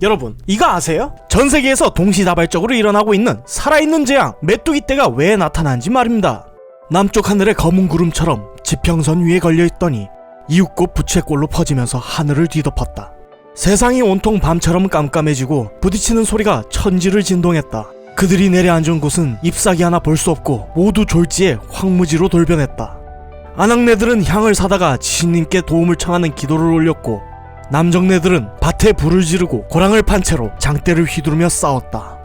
여러분, 이거 아세요? 전 세계에서 동시다발적으로 일어나고 있는 살아있는 재앙, 메뚜기 떼가 왜 나타난지 말입니다. 남쪽 하늘의 검은 구름처럼 지평선 위에 걸려있더니 이윽고 부채꼴로 퍼지면서 하늘을 뒤덮었다. 세상이 온통 밤처럼 깜깜해지고 부딪히는 소리가 천지를 진동했다. 그들이 내려앉은 곳은 잎사귀 하나 볼 수 없고 모두 졸지에 황무지로 돌변했다. 아낙네들은 향을 사다가 지신님께 도움을 청하는 기도를 올렸고 남정네들은 밭에 불을 지르고 고랑을 판 채로 장대를 휘두르며 싸웠다.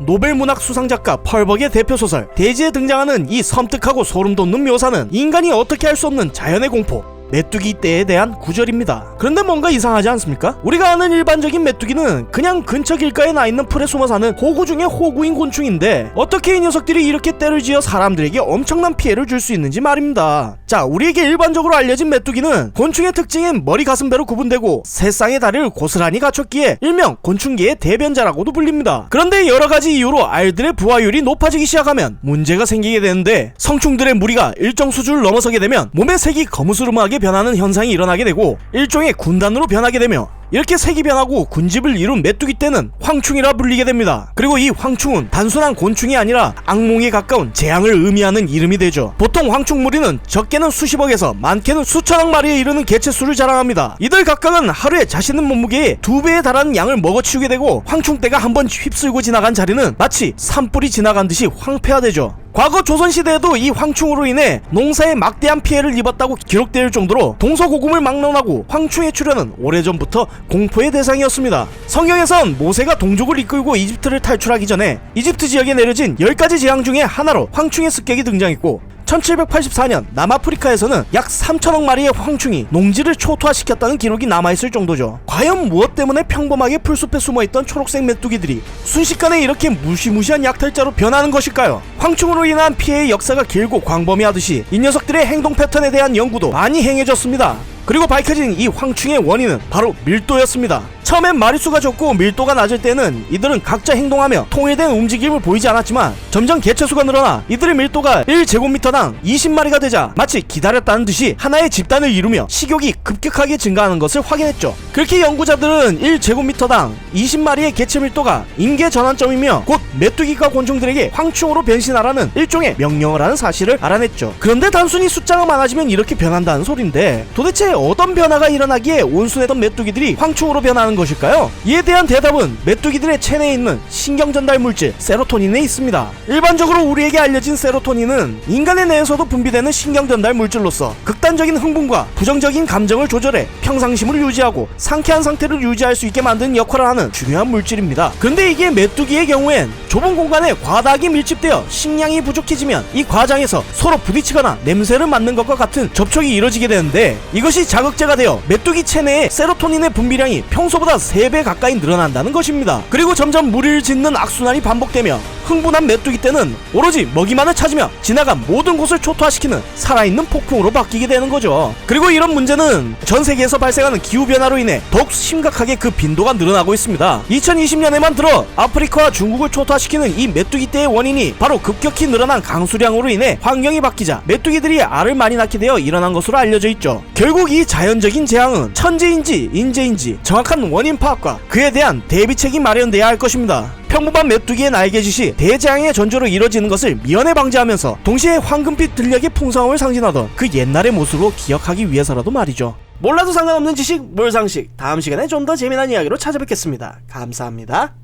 노벨 문학 수상작가 펄벅의 대표 소설 대지에 등장하는 이 섬뜩하고 소름 돋는 묘사는 인간이 어떻게 할 수 없는 자연의 공포 메뚜기 떼에 대한 구절입니다. 그런데 뭔가 이상하지 않습니까? 우리가 아는 일반적인 메뚜기는 그냥 근처 길가에 나 있는 풀에 숨어 사는 호구 중에 호구인 곤충인데 어떻게 이 녀석들이 이렇게 떼를 지어 사람들에게 엄청난 피해를 줄 수 있는지 말입니다. 자, 우리에게 일반적으로 알려진 메뚜기는 곤충의 특징인 머리 가슴배로 구분되고 세 쌍의 다리를 고스란히 갖췄기에 일명 곤충계의 대변자라고도 불립니다. 그런데 여러 가지 이유로 알들의 부화율이 높아지기 시작하면 문제가 생기게 되는데 성충들의 무리가 일정 수준을 넘어서게 되면 몸의 색이 거무스름하게 변하는 현상이 일어나게 되고 일종의 군단으로 변하게 되며 이렇게 색이 변하고 군집을 이룬 메뚜기 떼는 황충이라 불리게 됩니다. 그리고 이 황충은 단순한 곤충이 아니라 악몽에 가까운 재앙을 의미하는 이름이 되죠. 보통 황충 무리는 적게는 수십억에서 많게는 수천억 마리에 이르는 개체수를 자랑합니다. 이들 각각은 하루에 자신의 몸무게의 두 배에 달하는 양을 먹어치우게 되고 황충떼가 한번 휩쓸고 지나간 자리는 마치 산불이 지나간 듯이 황폐화되죠. 과거 조선시대에도 이 황충으로 인해 농사에 막대한 피해를 입었다고 기록될 정도로 동서고금을 막론하고 황충의 출현은 오래전부터 공포의 대상이었습니다. 성경에선 모세가 동족을 이끌고 이집트를 탈출하기 전에 이집트 지역에 내려진 10가지 재앙 중에 하나로 황충의 습격이 등장했고 1784년 남아프리카에서는 약 3천억 마리의 황충이 농지를 초토화시켰다는 기록이 남아있을 정도죠. 과연 무엇 때문에 평범하게 풀숲에 숨어있던 초록색 메뚜기들이 순식간에 이렇게 무시무시한 약탈자로 변하는 것일까요? 황충으로 인한 피해의 역사가 길고 광범위하듯이 이 녀석들의 행동 패턴에 대한 연구도 많이 행해졌습니다. 그리고 밝혀진 이 황충의 원인은 바로 밀도였습니다. 처음엔 마리수가 적고 밀도가 낮을 때는 이들은 각자 행동하며 통일된 움직임을 보이지 않았지만 점점 개체수가 늘어나 이들의 밀도가 1제곱미터당 20마리가 되자 마치 기다렸다는 듯이 하나의 집단을 이루며 식욕이 급격하게 증가하는 것을 확인했죠. 그렇게 연구자들은 1제곱미터당 20마리의 개체 밀도가 임계 전환점이며 곧 메뚜기과 곤충들에게 황충으로 변신하라는 일종의 명령을 하는 사실을 알아냈죠. 그런데 단순히 숫자가 많아지면 이렇게 변한다는 소린데 도대체 어떤 변화가 일어나기에 온순했던 메뚜기들이 황충으로 변하는 것일까요? 이에 대한 대답은 메뚜기들의 체내에 있는 신경 전달 물질 세로토닌에 있습니다. 일반적으로 우리에게 알려진 세로토닌은 인간의 뇌에서도 분비되는 신경 전달 물질로서 극단적인 흥분과 부정적인 감정을 조절해 평상심을 유지하고 상쾌한 상태를 유지할 수 있게 만드는 역할을 하는 중요한 물질입니다. 그런데 이게 메뚜기의 경우엔 좁은 공간에 과다하게 밀집되어 식량이 부족해지면 이 과정에서 서로 부딪히거나 냄새를 맡는 것과 같은 접촉이 이뤄지게 되는데 이것이 자극제가 되어 메뚜기 체내의 세로토닌의 분비량이 평소보다 3배 가까이 늘어난다는 것입니다. 그리고 점점 무리를 짓는 악순환이 반복되며 흥분한 메뚜기 떼는 오로지 먹이만을 찾으며 지나간 모든 곳을 초토화시키는 살아있는 폭풍으로 바뀌게 되는 거죠. 그리고 이런 문제는 전 세계에서 발생하는 기후변화로 인해 더욱 심각하게 그 빈도가 늘어나고 있습니다. 2020년에만 들어 아프리카와 중국을 초토화시키는 이 메뚜기 떼의 원인이 바로 급격히 늘어난 강수량으로 인해 환경이 바뀌자 메뚜기들이 알을 많이 낳게 되어 일어난 것으로 알려져 있죠. 결국 이 자연적인 재앙은 천재인지 인재인지 정확한 원인 파악과 그에 대한 대비책이 마련돼야 할 것입니다. 평범한 메뚜기의 날개 짓이 대재앙의 전조로 이뤄지는 것을 미연에 방지하면서 동시에 황금빛 들녘의 풍성함을 상징하던 그 옛날의 모습으로 기억하기 위해서라도 말이죠. 몰라도 상관없는 지식 몰상식 다음 시간에 좀 더 재미난 이야기로 찾아뵙겠습니다. 감사합니다.